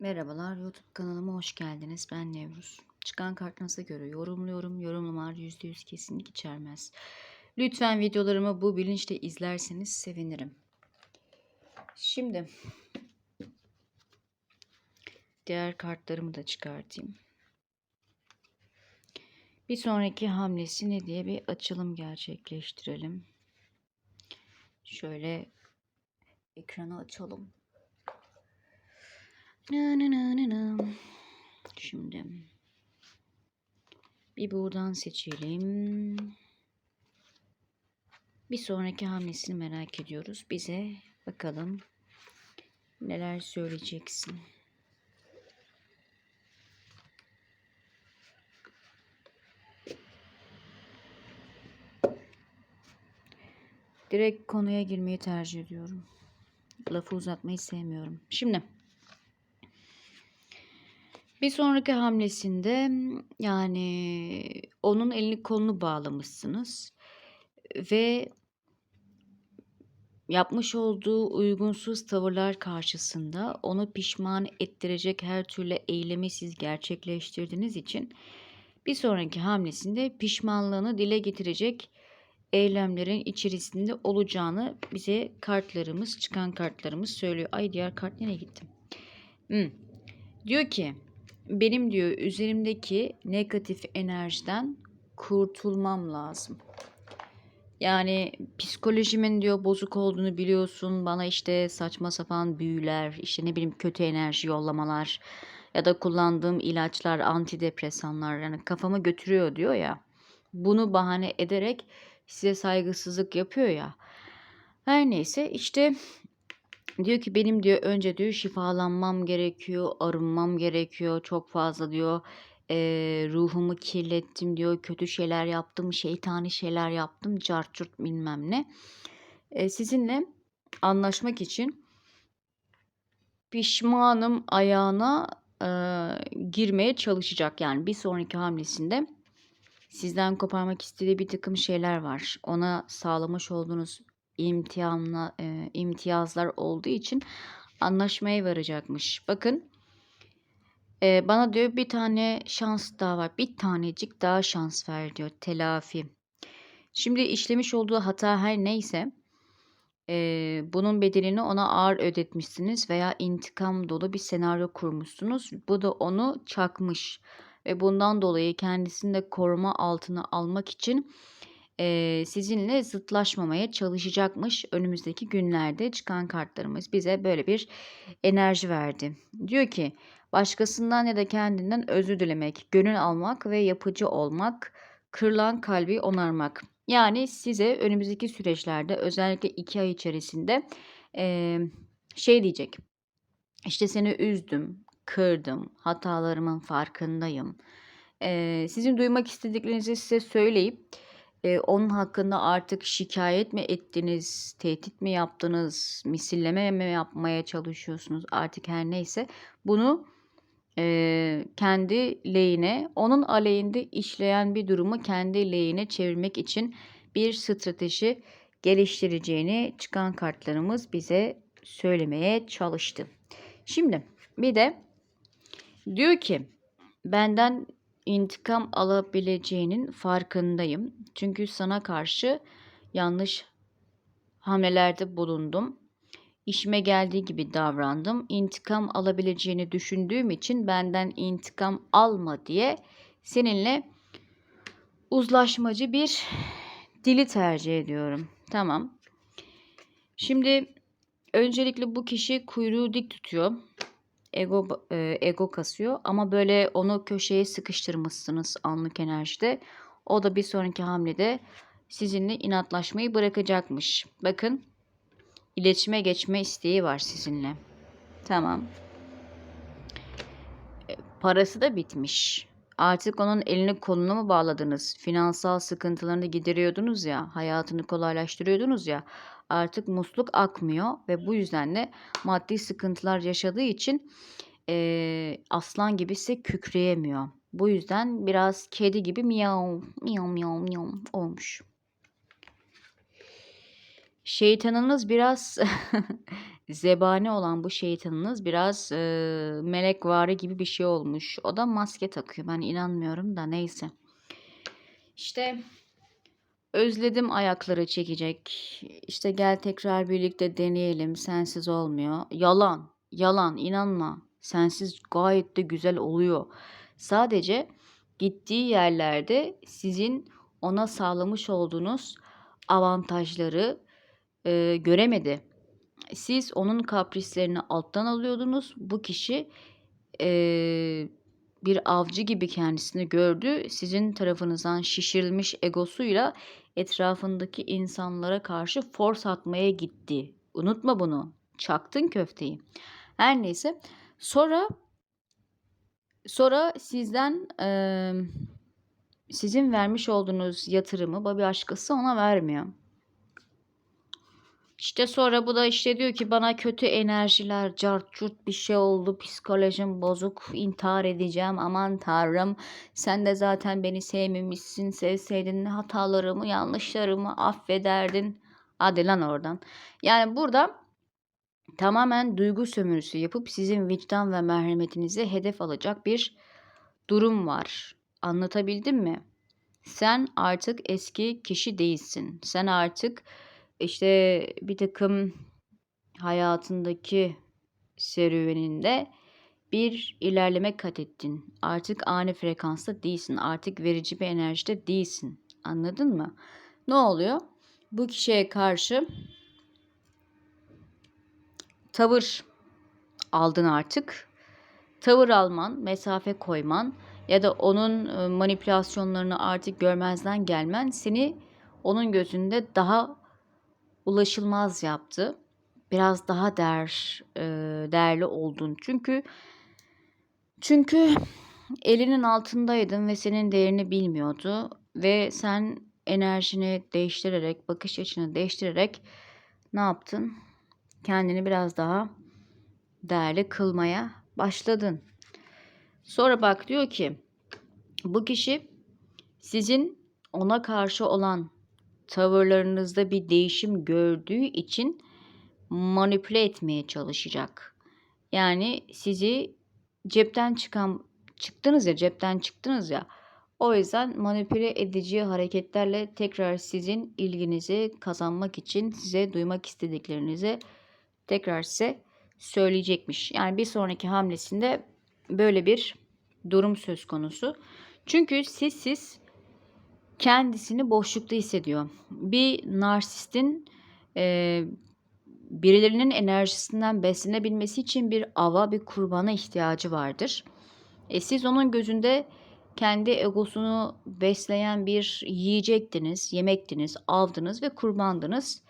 Merhabalar, YouTube kanalıma hoş geldiniz. Ben Nevruz. Çıkan kartınıza göre yorumluyorum. Yorumlar %100 kesinlik içermez. Lütfen videolarımı bu bilinçle izlerseniz sevinirim. Şimdi diğer kartlarımı da çıkartayım. Bir sonraki hamlesi ne diye bir açılım gerçekleştirelim. Şöyle ekranı açalım. Şimdi bir buradan seçelim. Bir sonraki hamlesini merak ediyoruz. Bize bakalım neler söyleyeceksin. Direkt konuya girmeyi tercih ediyorum. Lafı uzatmayı sevmiyorum. Şimdi bir sonraki hamlesinde yani onun elini kolunu bağlamışsınız ve yapmış olduğu uygunsuz tavırlar karşısında onu pişman ettirecek her türlü eylemi siz gerçekleştirdiğiniz için bir sonraki hamlesinde pişmanlığını dile getirecek eylemlerin içerisinde olacağını bize kartlarımız, çıkan kartlarımız söylüyor. Ay diğer kart nereye gitti? Hmm. Diyor ki benim diyor üzerimdeki negatif enerjiden kurtulmam lazım. Yani psikolojimin diyor bozuk olduğunu biliyorsun. Bana işte saçma sapan büyüler, işte ne bileyim kötü enerji yollamalar ya da kullandığım ilaçlar, antidepresanlar yani kafamı götürüyor diyor ya. Bunu bahane ederek size saygısızlık yapıyor ya. Her neyse işte Diyor ki benim diyor önce diyor şifalanmam gerekiyor, arınmam gerekiyor. Çok fazla diyor eee, ruhumu kirlettim diyor. Kötü şeyler yaptım, şeytani şeyler yaptım, cart curt bilmem ne. Eee, sizinle anlaşmak için pişmanım ayağına eee, girmeye çalışacak. Yani bir sonraki hamlesinde sizden koparmak istediği bir takım şeyler var. Ona sağlamış olduğunuz imtihanla, e, imtiyazlar olduğu için anlaşmaya varacakmış. Bakın e, bana diyor bir tane şans daha var. Bir tanecik daha şans ver diyor. Telafi. Şimdi işlemiş olduğu hata her neyse e, bunun bedelini ona ağır ödetmişsiniz veya intikam dolu bir senaryo kurmuşsunuz. Bu da onu çakmış ve bundan dolayı kendisini de koruma altına almak için e, sizinle zıtlaşmamaya çalışacakmış önümüzdeki günlerde çıkan kartlarımız bize böyle bir enerji verdi. Diyor ki başkasından ya da kendinden özür dilemek, gönül almak ve yapıcı olmak, kırılan kalbi onarmak. Yani size önümüzdeki süreçlerde özellikle iki ay içerisinde e, şey diyecek. İşte seni üzdüm, kırdım, hatalarımın farkındayım. E, sizin duymak istediklerinizi size söyleyip Eee, onun hakkında artık şikayet mi ettiniz, tehdit mi yaptınız, misilleme mi yapmaya çalışıyorsunuz artık her neyse bunu eee, kendi lehine, onun aleyhinde işleyen bir durumu kendi lehine çevirmek için bir strateji geliştireceğini çıkan kartlarımız bize söylemeye çalıştı. Şimdi bir de diyor ki benden intikam alabileceğinin farkındayım. Çünkü sana karşı yanlış hamlelerde bulundum. İşime geldiği gibi davrandım. İntikam alabileceğini düşündüğüm için benden intikam alma diye seninle uzlaşmacı bir dili tercih ediyorum. Tamam. Şimdi öncelikle bu kişi kuyruğu dik tutuyor ego e, ego kasıyor ama böyle onu köşeye sıkıştırmışsınız anlık enerjide. O da bir sonraki hamlede sizinle inatlaşmayı bırakacakmış. Bakın iletişime geçme isteği var sizinle. Tamam. E, parası da bitmiş. Artık onun elini kolunu mu bağladınız? Finansal sıkıntılarını gideriyordunuz ya, hayatını kolaylaştırıyordunuz ya. Artık musluk akmıyor ve bu yüzden de maddi sıkıntılar yaşadığı için e, aslan gibi ise kükreyemiyor. Bu yüzden biraz kedi gibi miyav miyav miyav miyav olmuş. Şeytanınız biraz zebani olan bu şeytanınız biraz, eee, melekvari gibi bir şey olmuş. O da maske takıyor. Ben inanmıyorum da neyse. İşte özledim ayakları çekecek. İşte gel tekrar birlikte deneyelim. Sensiz olmuyor. Yalan, yalan, inanma. Sensiz gayet de güzel oluyor. Sadece gittiği yerlerde sizin ona sağlamış olduğunuz avantajları eee, göremedi. Siz onun kaprislerini alttan alıyordunuz. Bu kişi eee, bir avcı gibi kendisini gördü. Sizin tarafınızdan şişirilmiş egosuyla etrafındaki insanlara karşı force atmaya gitti. Unutma bunu. Çaktın köfteyi. Her neyse. Sonra sonra sizden eee, sizin vermiş olduğunuz yatırımı bir başkası ona vermiyor. İşte sonra bu da işte diyor ki bana kötü enerjiler, cart curt bir şey oldu, psikolojim bozuk, intihar edeceğim, aman tanrım. Sen de zaten beni sevmemişsin, sevseydin hatalarımı, yanlışlarımı affederdin. Hadi lan oradan. Yani burada tamamen duygu sömürüsü yapıp sizin vicdan ve merhametinizi hedef alacak bir durum var. Anlatabildim mi? Sen artık eski kişi değilsin. Sen artık işte bir takım hayatındaki serüveninde bir ilerleme kat ettin. Artık ani frekansta değilsin. Artık verici bir enerjide değilsin. Anladın mı? Ne oluyor? Bu kişiye karşı tavır aldın artık. Tavır alman, mesafe koyman ya da onun e, manipülasyonlarını artık görmezden gelmen seni onun gözünde daha ulaşılmaz yaptı. Biraz daha değer e, değerli oldun. Çünkü çünkü elinin altındaydın ve senin değerini bilmiyordu ve sen enerjini değiştirerek, bakış açını değiştirerek ne yaptın? Kendini biraz daha değerli kılmaya başladın. Sonra bak diyor ki bu kişi sizin ona karşı olan tavırlarınızda bir değişim gördüğü için manipüle etmeye çalışacak. Yani sizi cepten çıkan çıktınız ya cepten çıktınız ya. O yüzden manipüle edici hareketlerle tekrar sizin ilginizi kazanmak için size duymak istediklerinizi tekrar size söyleyecekmiş. Yani bir sonraki hamlesinde böyle bir durum söz konusu. Çünkü siz siz kendisini boşlukta hissediyor. Bir narsistin e, birilerinin enerjisinden beslenebilmesi için bir ava, bir kurbana ihtiyacı vardır. E, siz onun gözünde kendi egosunu besleyen bir yiyecektiniz, yemektiniz, avdınız ve kurbandınız.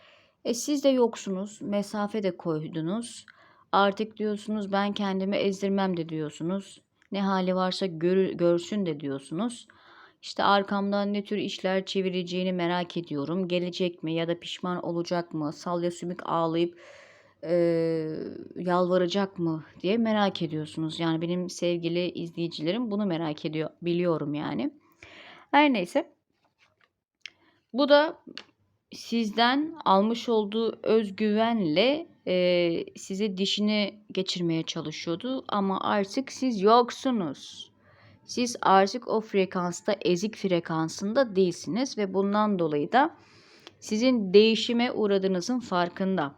E, siz de yoksunuz, mesafe de koydunuz. Artık diyorsunuz ben kendimi ezdirmem de diyorsunuz. Ne hali varsa gör, görsün de diyorsunuz. İşte arkamdan ne tür işler çevireceğini merak ediyorum. Gelecek mi ya da pişman olacak mı? Salya sümük ağlayıp e, yalvaracak mı diye merak ediyorsunuz. Yani benim sevgili izleyicilerim bunu merak ediyor. Biliyorum yani. Her neyse. Bu da sizden almış olduğu özgüvenle e, size dişini geçirmeye çalışıyordu. Ama artık siz yoksunuz. Siz artık o frekansta, ezik frekansında değilsiniz ve bundan dolayı da sizin değişime uğradığınızın farkında.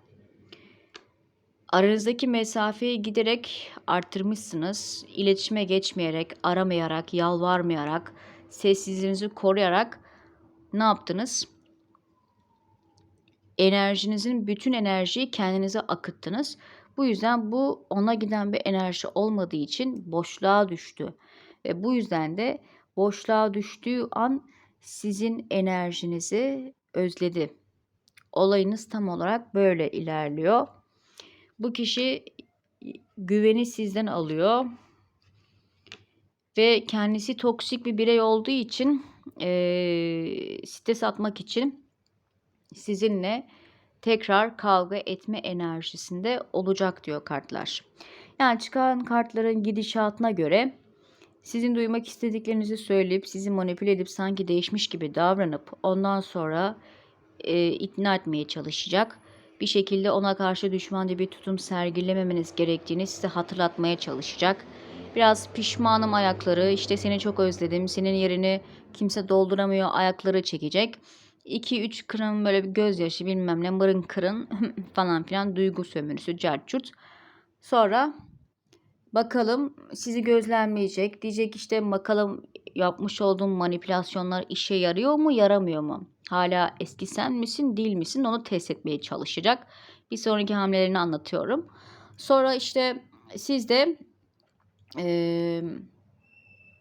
Aranızdaki mesafeyi giderek arttırmışsınız. İletişime geçmeyerek, aramayarak, yalvarmayarak, sessizliğinizi koruyarak ne yaptınız? Enerjinizin bütün enerjiyi kendinize akıttınız. Bu yüzden bu ona giden bir enerji olmadığı için boşluğa düştü. Ve bu yüzden de boşluğa düştüğü an sizin enerjinizi özledi. Olayınız tam olarak böyle ilerliyor. Bu kişi güveni sizden alıyor ve kendisi toksik bir birey olduğu için e, stres atmak için sizinle tekrar kavga etme enerjisinde olacak diyor kartlar. Yani çıkan kartların gidişatına göre sizin duymak istediklerinizi söyleyip sizi manipüle edip sanki değişmiş gibi davranıp ondan sonra e, ikna etmeye çalışacak Bir şekilde ona karşı düşmanca bir tutum sergilememeniz gerektiğini size hatırlatmaya çalışacak. Biraz pişmanım ayakları, işte seni çok özledim, senin yerini kimse dolduramıyor ayakları çekecek. 2-3 kırın böyle bir gözyaşı bilmem ne mırın kırın falan filan duygu sömürüsü carçurt. Sonra bakalım sizi gözlemleyecek. Diyecek işte bakalım yapmış olduğum manipülasyonlar işe yarıyor mu yaramıyor mu? Hala eski sen misin değil misin onu test etmeye çalışacak. Bir sonraki hamlelerini anlatıyorum. Sonra işte siz de eee,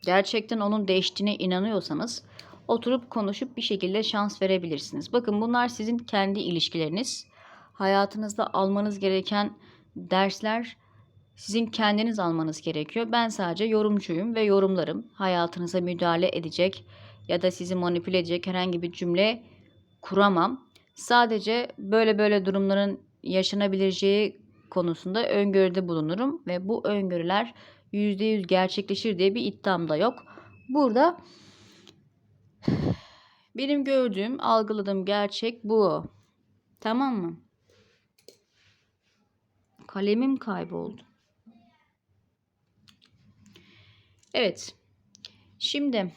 gerçekten onun değiştiğine inanıyorsanız oturup konuşup bir şekilde şans verebilirsiniz. Bakın bunlar sizin kendi ilişkileriniz. Hayatınızda almanız gereken dersler sizin kendiniz almanız gerekiyor. Ben sadece yorumcuyum ve yorumlarım. Hayatınıza müdahale edecek ya da sizi manipüle edecek herhangi bir cümle kuramam. Sadece böyle böyle durumların yaşanabileceği konusunda öngörüde bulunurum ve bu öngörüler %100 gerçekleşir diye bir iddiam da yok. Burada benim gördüğüm, algıladığım gerçek bu. Tamam mı? Kalemim kayboldu. Evet. Şimdi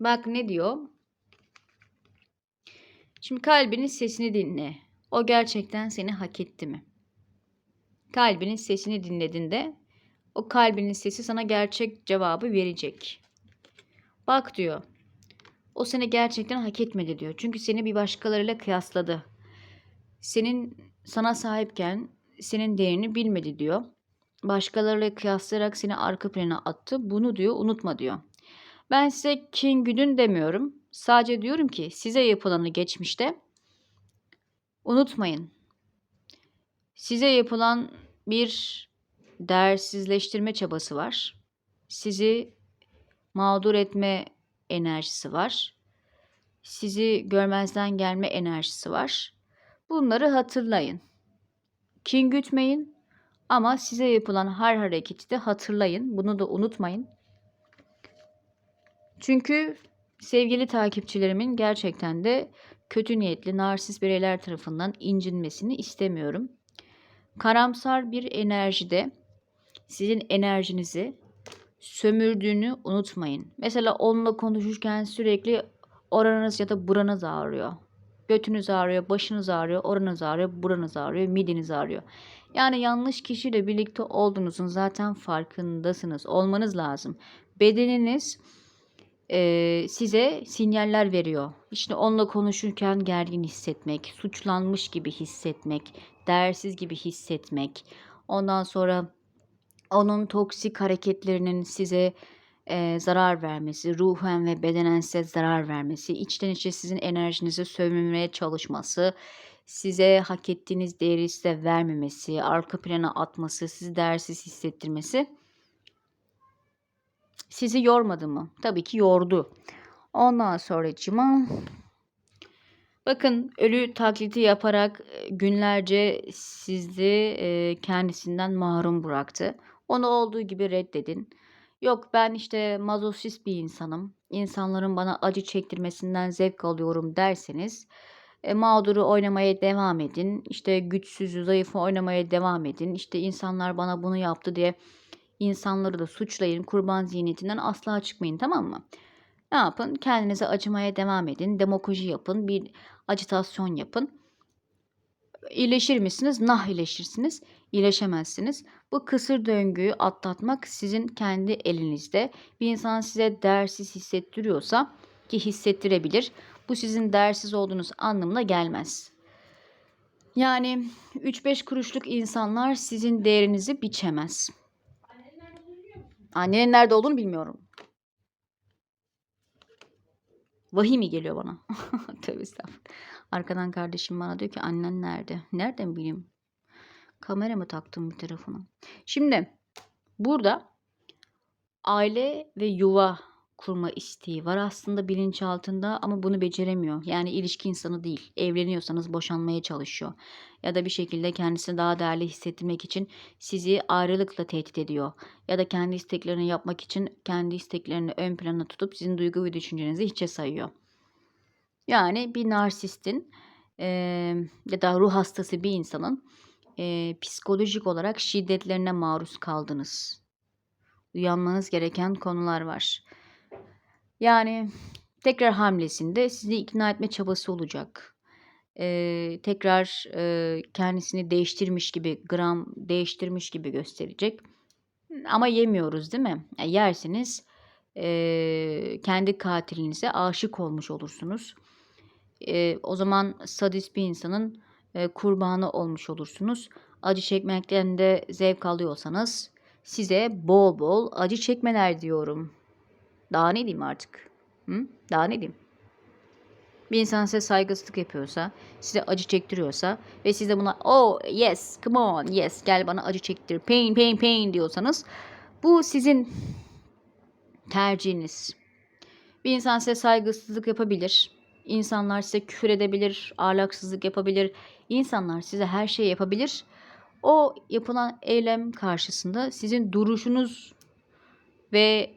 bak ne diyor? Şimdi kalbinin sesini dinle. O gerçekten seni hak etti mi? Kalbinin sesini dinlediğinde o kalbinin sesi sana gerçek cevabı verecek. Bak diyor. O seni gerçekten hak etmedi diyor. Çünkü seni bir başkalarıyla kıyasladı. Senin sana sahipken senin değerini bilmedi diyor. Başkalarıyla kıyaslayarak seni arka plana attı. Bunu diyor unutma diyor. Ben size kin güdün demiyorum. Sadece diyorum ki size yapılanı geçmişte unutmayın. Size yapılan bir değersizleştirme çabası var. Sizi mağdur etme enerjisi var. Sizi görmezden gelme enerjisi var. Bunları hatırlayın. Kin gütmeyin ama size yapılan her hareketi de hatırlayın. Bunu da unutmayın. Çünkü sevgili takipçilerimin gerçekten de kötü niyetli narsist bireyler tarafından incinmesini istemiyorum. Karamsar bir enerjide sizin enerjinizi sömürdüğünü unutmayın. Mesela onunla konuşurken sürekli oranız ya da buranız ağrıyor. Götünüz ağrıyor, başınız ağrıyor, oranız ağrıyor, buranız ağrıyor, mideniz ağrıyor. Yani yanlış kişiyle birlikte olduğunuzun zaten farkındasınız. Olmanız lazım. Bedeniniz e, size sinyaller veriyor. İşte onunla konuşurken gergin hissetmek, suçlanmış gibi hissetmek, değersiz gibi hissetmek. Ondan sonra onun toksik hareketlerinin size e, zarar vermesi, ruhen ve bedenen size zarar vermesi, içten içe sizin enerjinizi sömürmeye çalışması, size hak ettiğiniz değeri size vermemesi, arka plana atması, sizi değersiz hissettirmesi sizi yormadı mı? Tabii ki yordu. Ondan sonra cima Bakın ölü taklidi yaparak e, günlerce sizi e, kendisinden mahrum bıraktı. Onu olduğu gibi reddedin. Yok ben işte mazoşist bir insanım. İnsanların bana acı çektirmesinden zevk alıyorum derseniz e, mağduru oynamaya devam edin. İşte güçsüzü, zayıfı oynamaya devam edin. İşte insanlar bana bunu yaptı diye insanları da suçlayın. Kurban zihniyetinden asla çıkmayın tamam mı? Ne yapın? Kendinize acımaya devam edin. Demagoji yapın. Bir acitasyon yapın. İyileşir misiniz? Nah iyileşirsiniz. İyileşemezsiniz. Bu kısır döngüyü atlatmak sizin kendi elinizde. Bir insan size değersiz hissettiriyorsa ki hissettirebilir. Bu sizin değersiz olduğunuz anlamına gelmez. Yani 3-5 kuruşluk insanlar sizin değerinizi biçemez. Annenin nerede olduğunu bilmiyorum. Vahiy mi geliyor bana? Tövbe estağfurullah. Arkadan kardeşim bana diyor ki annen nerede? Nereden bileyim? Kamera mı taktım bir tarafına? Şimdi burada aile ve yuva kurma isteği var aslında bilinçaltında ama bunu beceremiyor. Yani ilişki insanı değil. Evleniyorsanız boşanmaya çalışıyor. Ya da bir şekilde kendisini daha değerli hissettirmek için sizi ayrılıkla tehdit ediyor. Ya da kendi isteklerini yapmak için kendi isteklerini ön plana tutup sizin duygu ve düşüncenizi hiçe sayıyor. Yani bir narsistin e, ya da ruh hastası bir insanın e, psikolojik olarak şiddetlerine maruz kaldınız. Uyanmanız gereken konular var. Yani tekrar hamlesinde sizi ikna etme çabası olacak. Ee, tekrar e, kendisini değiştirmiş gibi, gram değiştirmiş gibi gösterecek. Ama yemiyoruz değil mi? Yani yerseniz e, kendi katilinize aşık olmuş olursunuz. E, o zaman sadist bir insanın e, kurbanı olmuş olursunuz. Acı çekmekten de zevk alıyorsanız size bol bol acı çekmeler diyorum. Daha ne diyeyim artık? Hı? Daha ne diyeyim? Bir insan size saygısızlık yapıyorsa, size acı çektiriyorsa ve siz de buna oh yes come on yes gel bana acı çektir pain pain pain diyorsanız bu sizin tercihiniz. Bir insan size saygısızlık yapabilir. İnsanlar size küfür edebilir, ahlaksızlık yapabilir. İnsanlar size her şeyi yapabilir. O yapılan eylem karşısında sizin duruşunuz ve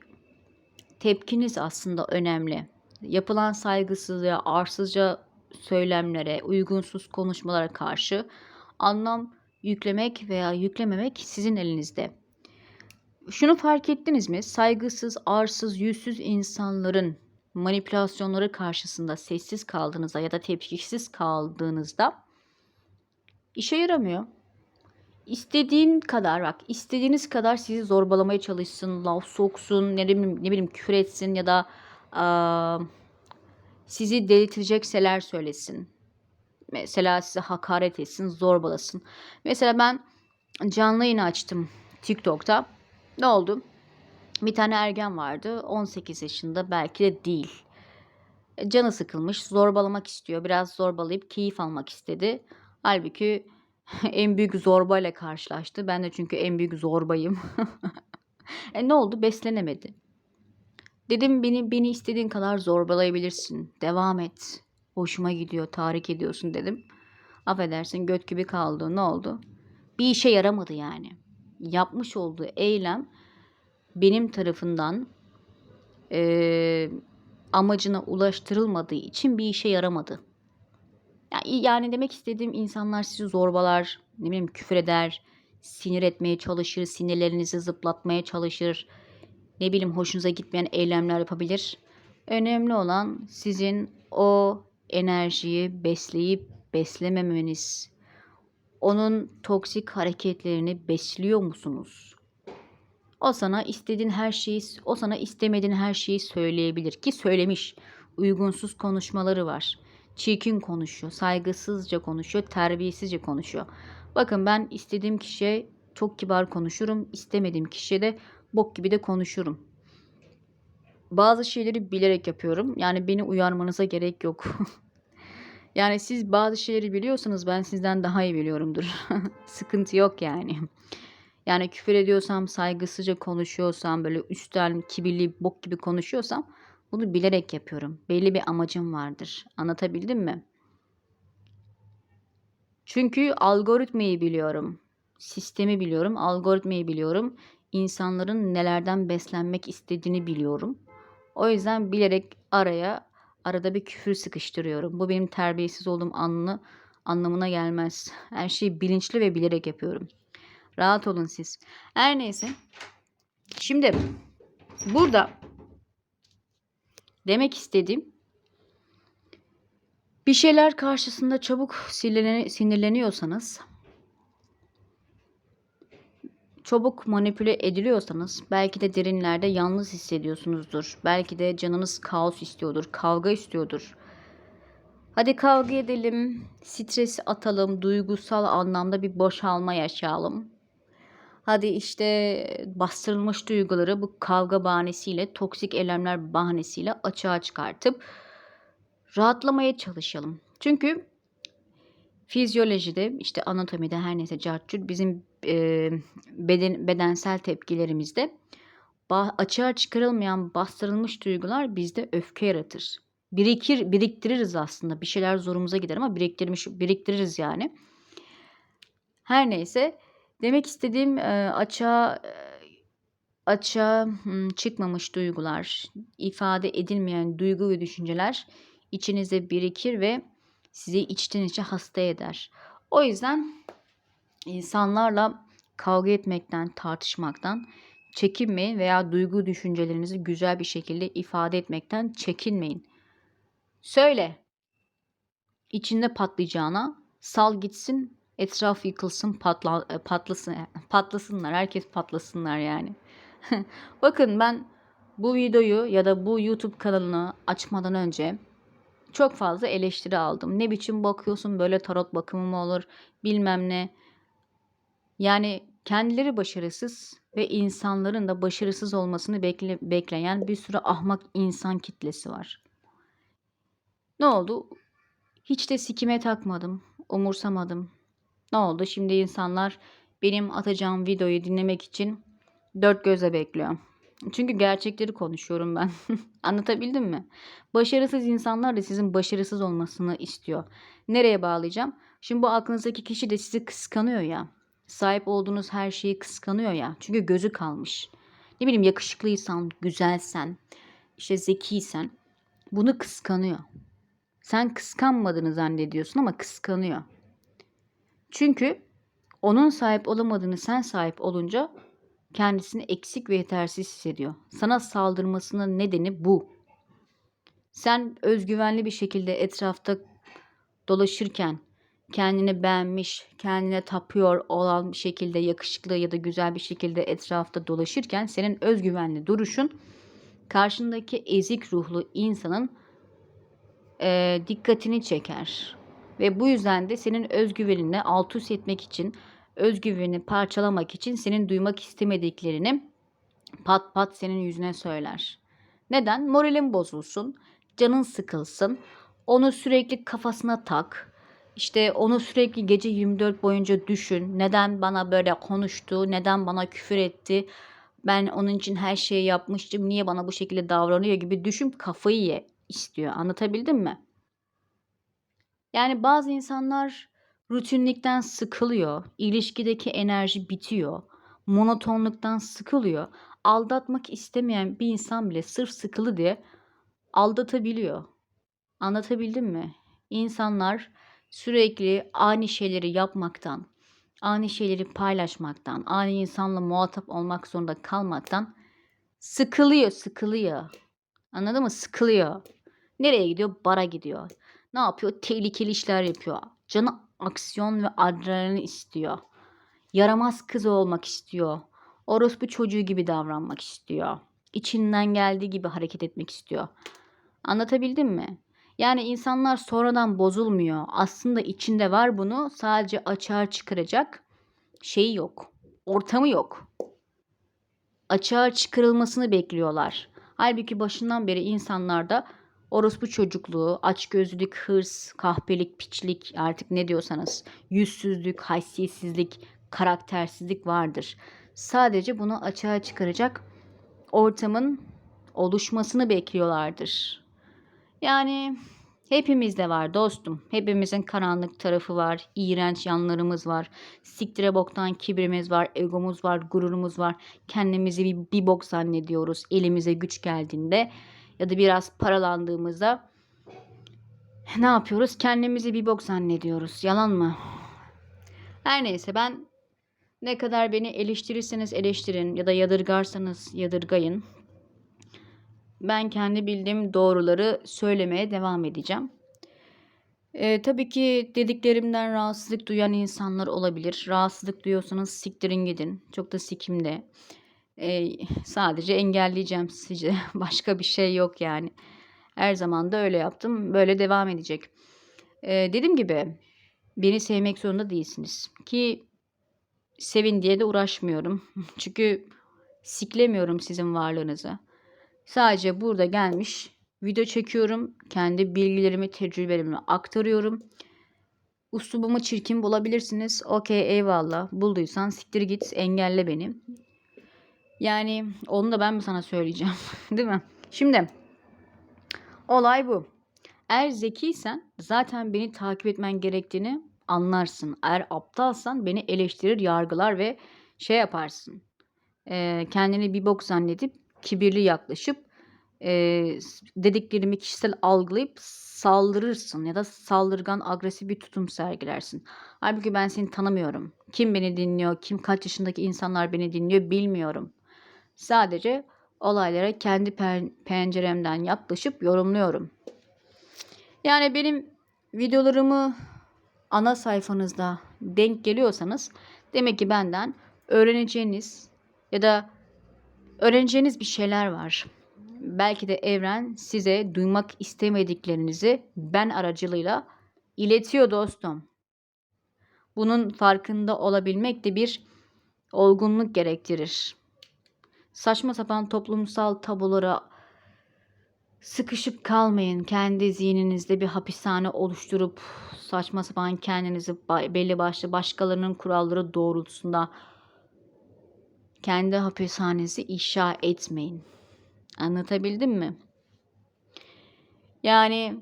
tepkiniz aslında önemli. Yapılan saygısızlığa, arsızca söylemlere, uygunsuz konuşmalara karşı anlam yüklemek veya yüklememek sizin elinizde. Şunu fark ettiniz mi? Saygısız, arsız, yüzsüz insanların manipülasyonları karşısında sessiz kaldığınızda ya da tepkisiz kaldığınızda işe yaramıyor. İstediğin kadar bak istediğiniz kadar sizi zorbalamaya çalışsın, laf soksun, ne bileyim, ne bileyim küfür etsin ya da aa, sizi delirtecekseler söylesin. Mesela size hakaret etsin, zorbalasın. Mesela ben canlı yayın açtım TikTok'ta. Ne oldu? Bir tane ergen vardı. 18 yaşında belki de değil. Canı sıkılmış, zorbalamak istiyor. Biraz zorbalayıp keyif almak istedi. Halbuki en büyük zorbayla karşılaştı. Ben de çünkü en büyük zorbayım. e ne oldu? Beslenemedi. Dedim beni beni istediğin kadar zorbalayabilirsin. Devam et. Hoşuma gidiyor, tahrik ediyorsun dedim. Affedersin göt gibi kaldı. Ne oldu? Bir işe yaramadı yani. Yapmış olduğu eylem benim tarafından e, amacına ulaştırılmadığı için bir işe yaramadı. Yani, demek istediğim insanlar sizi zorbalar, ne bileyim küfür eder, sinir etmeye çalışır, sinirlerinizi zıplatmaya çalışır. Ne bileyim hoşunuza gitmeyen eylemler yapabilir. Önemli olan sizin o enerjiyi besleyip beslememeniz. Onun toksik hareketlerini besliyor musunuz? O sana istediğin her şeyi, o sana istemediğin her şeyi söyleyebilir ki söylemiş. Uygunsuz konuşmaları var. Çirkin konuşuyor, saygısızca konuşuyor, terbiyesizce konuşuyor. Bakın ben istediğim kişiye çok kibar konuşurum, istemediğim kişiye de bok gibi de konuşurum. Bazı şeyleri bilerek yapıyorum. Yani beni uyarmanıza gerek yok. yani siz bazı şeyleri biliyorsanız ben sizden daha iyi biliyorumdur. Sıkıntı yok yani. Yani küfür ediyorsam, saygısızca konuşuyorsam, böyle üstten kibirli bok gibi konuşuyorsam bunu bilerek yapıyorum. Belli bir amacım vardır. Anlatabildim mi? Çünkü algoritmayı biliyorum. Sistemi biliyorum, algoritmayı biliyorum. İnsanların nelerden beslenmek istediğini biliyorum. O yüzden bilerek araya arada bir küfür sıkıştırıyorum. Bu benim terbiyesiz olduğum anını anlamına gelmez. Her şeyi bilinçli ve bilerek yapıyorum. Rahat olun siz. Her neyse. Şimdi burada demek istediğim bir şeyler karşısında çabuk sinirleniyorsanız çabuk manipüle ediliyorsanız belki de derinlerde yalnız hissediyorsunuzdur. Belki de canınız kaos istiyordur, kavga istiyordur. Hadi kavga edelim, stresi atalım, duygusal anlamda bir boşalma yaşayalım. Hadi işte bastırılmış duyguları bu kavga bahanesiyle, toksik eylemler bahanesiyle açığa çıkartıp rahatlamaya çalışalım. Çünkü fizyolojide işte anatomide her neyse cartçut bizim e, beden, bedensel tepkilerimizde açığa çıkarılmayan bastırılmış duygular bizde öfke yaratır. Birikir, biriktiririz aslında. Bir şeyler zorumuza gider ama biriktirmiş, biriktiririz yani. Her neyse Demek istediğim e, açığa açığa çıkmamış duygular, ifade edilmeyen duygu ve düşünceler içinizde birikir ve sizi içten içe hasta eder. O yüzden insanlarla kavga etmekten, tartışmaktan çekinmeyin veya duygu düşüncelerinizi güzel bir şekilde ifade etmekten çekinmeyin. Söyle. İçinde patlayacağına sal gitsin, etraf yıkılsın, patla, e, patlasın, patlasınlar, herkes patlasınlar yani. Bakın ben bu videoyu ya da bu YouTube kanalını açmadan önce çok fazla eleştiri aldım. Ne biçim bakıyorsun böyle tarot bakımı mı olur bilmem ne. Yani kendileri başarısız ve insanların da başarısız olmasını bekle, bekleyen bir sürü ahmak insan kitlesi var. Ne oldu? Hiç de sikime takmadım, umursamadım. Ne oldu? Şimdi insanlar benim atacağım videoyu dinlemek için dört gözle bekliyor. Çünkü gerçekleri konuşuyorum ben. Anlatabildim mi? Başarısız insanlar da sizin başarısız olmasını istiyor. Nereye bağlayacağım? Şimdi bu aklınızdaki kişi de sizi kıskanıyor ya. Sahip olduğunuz her şeyi kıskanıyor ya. Çünkü gözü kalmış. Ne bileyim yakışıklıysan, güzelsen, işte zekiysen bunu kıskanıyor. Sen kıskanmadığını zannediyorsun ama kıskanıyor. Çünkü onun sahip olamadığını sen sahip olunca kendisini eksik ve yetersiz hissediyor. Sana saldırmasının nedeni bu. Sen özgüvenli bir şekilde etrafta dolaşırken kendini beğenmiş, kendine tapıyor olan bir şekilde yakışıklı ya da güzel bir şekilde etrafta dolaşırken senin özgüvenli duruşun karşındaki ezik ruhlu insanın e, dikkatini çeker. Ve bu yüzden de senin özgüvenini alt üst etmek için, özgüvenini parçalamak için senin duymak istemediklerini pat pat senin yüzüne söyler. Neden? Moralin bozulsun, canın sıkılsın, onu sürekli kafasına tak. İşte onu sürekli gece 24 boyunca düşün. Neden bana böyle konuştu? Neden bana küfür etti? Ben onun için her şeyi yapmıştım. Niye bana bu şekilde davranıyor gibi düşün kafayı ye istiyor. Anlatabildim mi? Yani bazı insanlar rutinlikten sıkılıyor. İlişkideki enerji bitiyor. Monotonluktan sıkılıyor. Aldatmak istemeyen bir insan bile sırf sıkılı diye aldatabiliyor. Anlatabildim mi? İnsanlar sürekli aynı şeyleri yapmaktan, aynı şeyleri paylaşmaktan, aynı insanla muhatap olmak zorunda kalmaktan sıkılıyor, sıkılıyor. Anladın mı? Sıkılıyor. Nereye gidiyor? Bara gidiyor. Ne yapıyor? Tehlikeli işler yapıyor. Canı aksiyon ve adrenalin istiyor. Yaramaz kız olmak istiyor. Orospu çocuğu gibi davranmak istiyor. İçinden geldiği gibi hareket etmek istiyor. Anlatabildim mi? Yani insanlar sonradan bozulmuyor. Aslında içinde var bunu. Sadece açığa çıkaracak şeyi yok. Ortamı yok. Açığa çıkarılmasını bekliyorlar. Halbuki başından beri insanlarda orospu çocukluğu, açgözlülük, hırs, kahpelik, piçlik artık ne diyorsanız yüzsüzlük, haysiyetsizlik, karaktersizlik vardır. Sadece bunu açığa çıkaracak ortamın oluşmasını bekliyorlardır. Yani hepimizde var dostum. Hepimizin karanlık tarafı var, iğrenç yanlarımız var. Siktire boktan kibrimiz var, egomuz var, gururumuz var. Kendimizi bir, bir bok zannediyoruz elimize güç geldiğinde ya da biraz paralandığımızda ne yapıyoruz? Kendimizi bir bok zannediyoruz. Yalan mı? Her neyse ben ne kadar beni eleştirirseniz eleştirin ya da yadırgarsanız yadırgayın. Ben kendi bildiğim doğruları söylemeye devam edeceğim. Ee, tabii ki dediklerimden rahatsızlık duyan insanlar olabilir. Rahatsızlık duyuyorsanız siktirin gidin. Çok da sikimde. Ee, sadece engelleyeceğim sizi. Başka bir şey yok yani. Her zaman da öyle yaptım. Böyle devam edecek. Ee, dediğim gibi beni sevmek zorunda değilsiniz. Ki sevin diye de uğraşmıyorum. Çünkü siklemiyorum sizin varlığınızı. Sadece burada gelmiş video çekiyorum. Kendi bilgilerimi, tecrübelerimi aktarıyorum. Uslubumu çirkin bulabilirsiniz. Okey eyvallah. Bulduysan siktir git engelle beni. Yani onu da ben mi sana söyleyeceğim? Değil mi? Şimdi olay bu. Eğer zekiysen zaten beni takip etmen gerektiğini anlarsın. Eğer aptalsan beni eleştirir, yargılar ve şey yaparsın. Ee, kendini bir bok zannedip kibirli yaklaşıp e, dediklerimi kişisel algılayıp saldırırsın ya da saldırgan, agresif bir tutum sergilersin. Halbuki ben seni tanımıyorum. Kim beni dinliyor, kim kaç yaşındaki insanlar beni dinliyor bilmiyorum. Sadece olaylara kendi pen- penceremden yaklaşıp yorumluyorum. Yani benim videolarımı ana sayfanızda denk geliyorsanız demek ki benden öğreneceğiniz ya da öğreneceğiniz bir şeyler var. Belki de evren size duymak istemediklerinizi ben aracılığıyla iletiyor dostum. Bunun farkında olabilmek de bir olgunluk gerektirir. Saçma sapan toplumsal tabulara sıkışıp kalmayın. Kendi zihninizde bir hapishane oluşturup saçma sapan kendinizi belli başlı başkalarının kuralları doğrultusunda kendi hapishanenizi inşa etmeyin. Anlatabildim mi? Yani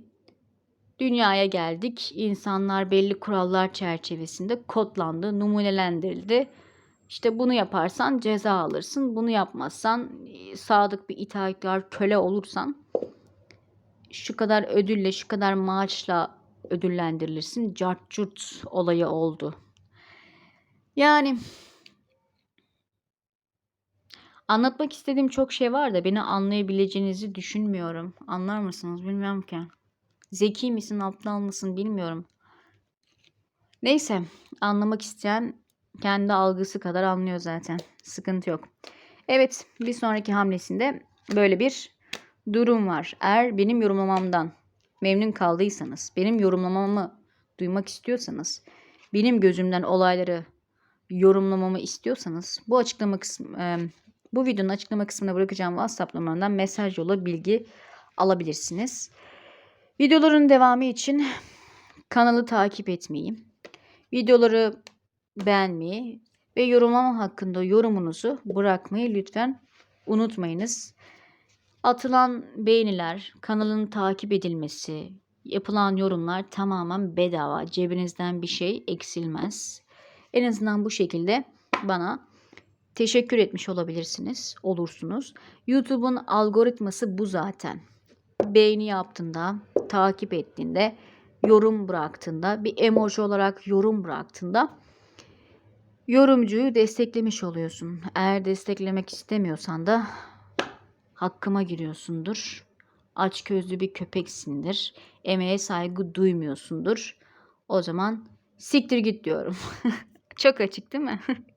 dünyaya geldik. İnsanlar belli kurallar çerçevesinde kodlandı, numunelendirildi. İşte bunu yaparsan ceza alırsın. Bunu yapmazsan sadık bir itaatkar köle olursan şu kadar ödülle, şu kadar maaşla ödüllendirilirsin. Cart curt olayı oldu. Yani anlatmak istediğim çok şey var da beni anlayabileceğinizi düşünmüyorum. Anlar mısınız bilmiyorum ki. Zeki misin, aptal mısın bilmiyorum. Neyse, anlamak isteyen kendi algısı kadar anlıyor zaten. Sıkıntı yok. Evet, bir sonraki hamlesinde böyle bir durum var. Eğer benim yorumlamamdan memnun kaldıysanız, benim yorumlamamı duymak istiyorsanız, benim gözümden olayları yorumlamamı istiyorsanız bu açıklama kısmı bu videonun açıklama kısmına bırakacağım WhatsApp numaramdan mesaj yolla bilgi alabilirsiniz. Videoların devamı için kanalı takip etmeyi, videoları beğenmeyi ve yorumlama hakkında yorumunuzu bırakmayı lütfen unutmayınız. Atılan beğeniler, kanalın takip edilmesi, yapılan yorumlar tamamen bedava. Cebinizden bir şey eksilmez. En azından bu şekilde bana teşekkür etmiş olabilirsiniz, olursunuz. YouTube'un algoritması bu zaten. Beğeni yaptığında, takip ettiğinde, yorum bıraktığında, bir emoji olarak yorum bıraktığında yorumcuyu desteklemiş oluyorsun. Eğer desteklemek istemiyorsan da hakkıma giriyorsundur. Açgözlü bir köpeksindir. Emeğe saygı duymuyorsundur. O zaman siktir git diyorum. Çok açık değil mi?